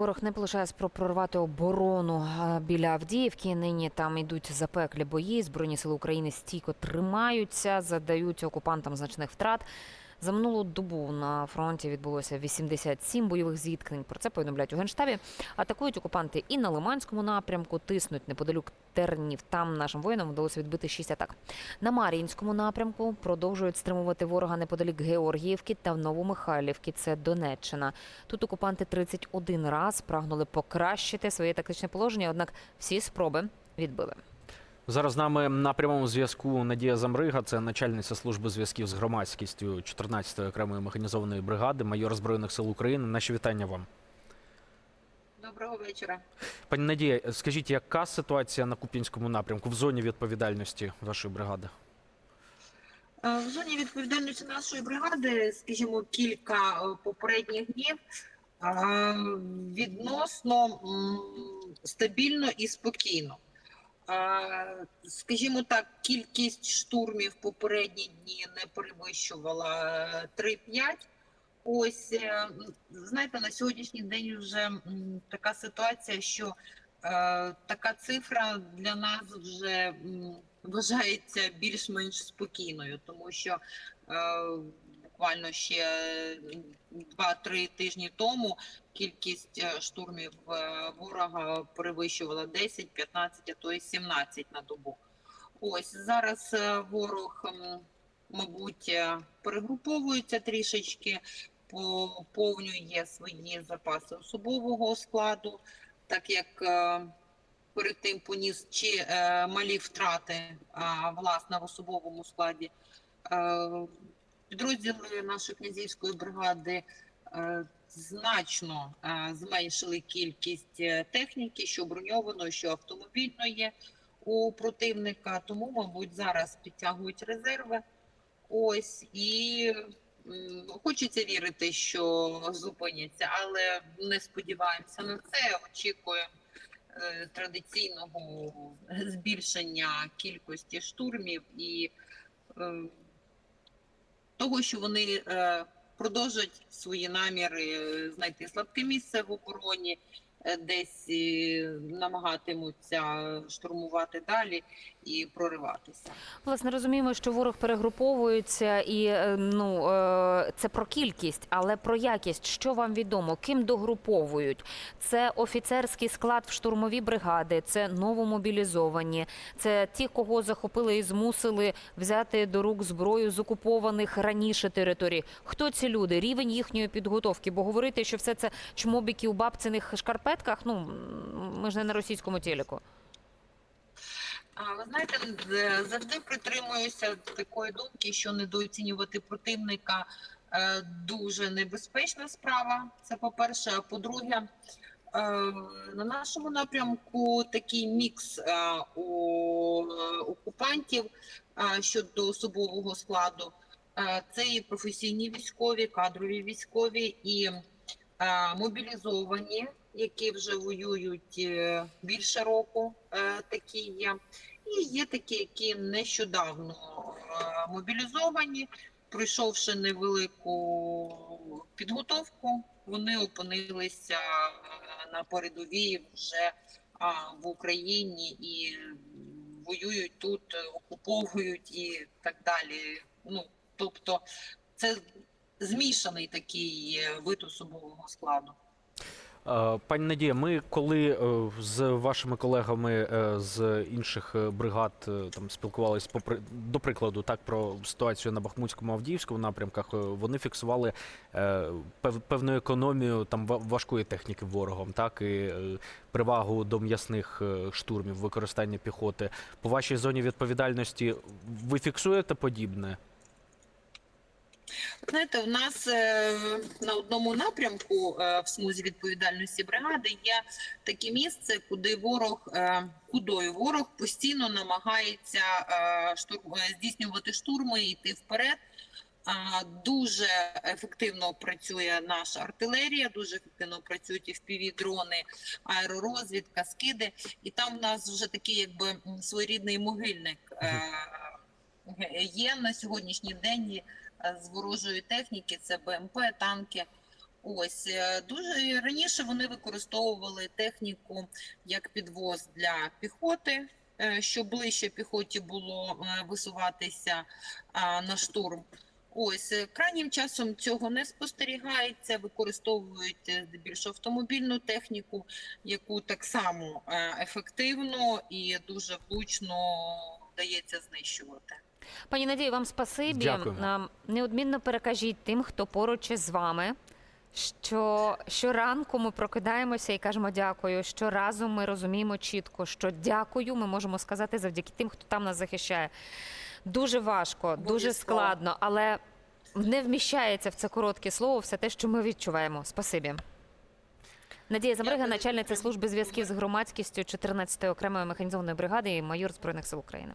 Ворог не полишає спроб прорвати оборону біля Авдіївки. Нині там йдуть запеклі бої. Збройні сили України стійко тримаються, задають окупантам значних втрат. За минулу добу на фронті відбулося 87 бойових зіткнень. Про це повідомляють у генштабі. Атакують окупанти і на Лиманському напрямку, тиснуть неподалік тернів. Там нашим воїнам вдалося відбити 6 атак. На Мар'їнському напрямку продовжують стримувати ворога неподалік Георгіївки та Новомихайлівки. Це Донеччина. Тут окупанти 31 раз прагнули покращити своє тактичне положення, однак всі спроби відбили. Зараз з нами на прямому зв'язку Надія Замрига, це начальниця служби зв'язків з громадськістю 14-ї окремої механізованої бригади, майор збройних сил України. Наші вітання вам. Доброго вечора. Пані Надія, скажіть, яка ситуація на Куп'янському напрямку в зоні відповідальності вашої бригади? Е, В зоні відповідальності нашої бригади, скажімо, кілька е, попередніх днів е, відносно стабільно і спокійно. Скажімо так, кількість штурмів попередні дні не перевищувала е, 3-5. Ось е, знаєте, на сьогоднішній день вже така ситуація, що е, така цифра для нас вже вважається більш-менш спокійною, тому що е, буквально ще 2-3 тижні тому кількість е, штурмів е, ворога перевищувала 10, 15, а то й 17 на добу. Ось зараз е, ворог, мабуть, е, перегруповується трішечки, поповнює свої запаси особового складу, так як е, перед тим поніс чи е, малі втрати власне в особовому складі. Підрозділи нашої князівської бригади е, значно е, зменшили кількість е, техніки, що броньованої, що автомобільної у противника. Тому, мабуть, зараз підтягують резерви. Ось і хочеться вірити, що зупиняться, але не сподіваємося на це. Очікуємо традиційного збільшення кількості штурмів і того, що вони е, продовжать свої наміри е, знайти слабке місце в обороні, десь е, намагатимуться штурмувати далі і прориватися. Власне, розуміємо, що ворог перегруповується, і е, ну е, це про кількість, але про якість. Що вам відомо? Ким догруповують? Це офіцерський склад в штурмові бригади, це новомобілізовані, це ті, кого захопили і змусили взяти до рук зброю з окупованих раніше територій. Хто ці люди? Рівень їхньої підготовки? Бо говорити, що все це чмобіки у бабциних шкарпетках. Ну ми ж не на російському телеку. Ви знаєте, завжди притримуюся такої думки, що недооцінювати противника е, дуже небезпечна справа. Це по-перше. А по-друге, е, на нашому напрямку такий мікс е, у окупантів щодо особового складу. Це і професійні військові, кадрові військові, і мобілізовані, які вже воюють е, більше року. е, Такі є. І є такі, які нещодавно е, мобілізовані, пройшовши невелику підготовку, вони опинилися на передовій вже в Україні і воюють тут, окуповують і так далі. Ну, тобто, це змішаний такий вид особового складу. Е, Пані Надія, ми коли е, з вашими колегами е, з інших бригад там спілкувалися попри до прикладу, так про ситуацію на Бахмутському Авдіївському напрямках, вони фіксували певну економію там важкої техніки ворогом, так і перевагу до м'ясних штурмів, використання піхоти. По вашій зоні відповідальності ви фіксуєте подібне? Знаєте, у нас е, на одному напрямку е, в смузі відповідальності бригади є таке місце, куди ворог, е, кудою ворог постійно намагається штурм, здійснювати штурми і йти вперед. Дуже ефективно працює наша артилерія, дуже ефективно працюють і впіві дрони, аеророзвідка, скиди. І там в нас вже такий, якби своєрідний могильник є на сьогоднішній день. З ворожої техніки це БМП, танки. Ось е, дуже раніше вони використовували техніку як підвоз для піхоти, е, щоб ближче піхоті було е, висуватися на штурм. Ось крайнім часом цього не спостерігається. Використовують здебільшого автомобільну техніку, яку так само ефективно і дуже влучно вдається знищувати. Пані Надію, вам спасибі. Нам неодмінно перекажіть тим, хто поруч із вами. Що щоранку ми прокидаємося і кажемо дякую. Щоразу ми розуміємо чітко, що дякую. Ми можемо сказати завдяки тим, хто там нас захищає. Дуже важко, дуже складно, але не вміщається в це коротке слово все те, що ми відчуваємо. Спасибі. Надія Замрига, начальниця служби зв'язків з громадськістю 14-ї окремої механізованої бригади і майор Збройних сил України.